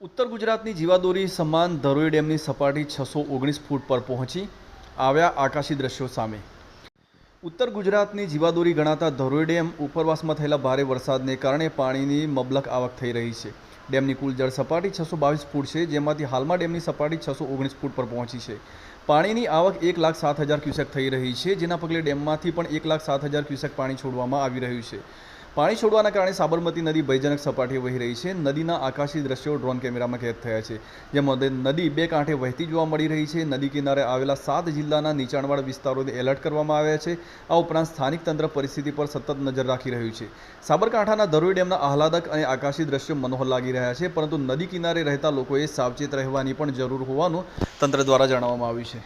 ઉત્તર ગુજરાતની જીવાદોરી સમાન ધરોઈ ડેમની સપાટી છસો ઓગણીસ ફૂટ પર પહોંચી આવ્યા આકાશી દ્રશ્યો સામે. ઉત્તર ગુજરાતની જીવાદોરી ગણાતા ધરોઈ ડેમ ઉપરવાસમાં થયેલા ભારે વરસાદને કારણે પાણીની મબલક આવક થઈ રહી છે. ડેમની કુલ જળ સપાટી છસો બાવીસ ફૂટ છે, જેમાંથી હાલમાં ડેમની સપાટી છસો ઓગણીસ ફૂટ પર પહોંચી છે. પાણીની આવક એક લાખ સાત હજાર ક્યુસેક થઈ રહી છે, જેના પગલે ડેમમાંથી પણ એક લાખ સાત હજાર ક્યુસેક પાણી છોડવામાં આવી રહ્યું છે. પાણી છોડવાના કારણે સાબરમતી નદી ભયજનક સપાટીએ વહી રહી છે. નદીના આકાશી દ્રશ્યો ડ્રોન કેમેરામાં કેદ થયા છે. જેમાં નદી બે કાંઠે વહેતી જોવા મળી રહી છે. નદી કિનારે આવેલા સાત જિલ્લાના નીચાણવાળા વિસ્તારોને એલર્ટ કરવામાં આવ્યા છે. આ ઉપરાંત સ્થાનિક તંત્ર પરિસ્થિતિ પર સતત નજર રાખી રહ્યું છે. સાબરકાંઠાના ધરોઈ ડેમના આહલાદક અને આકાશી દ્રશ્યો મનોહર લાગી રહ્યા છે, પરંતુ નદી કિનારે રહેતા લોકોએ સાવચેત રહેવાની પણ જરૂર હોવાનું તંત્ર દ્વારા જણાવવામાં આવ્યું છે.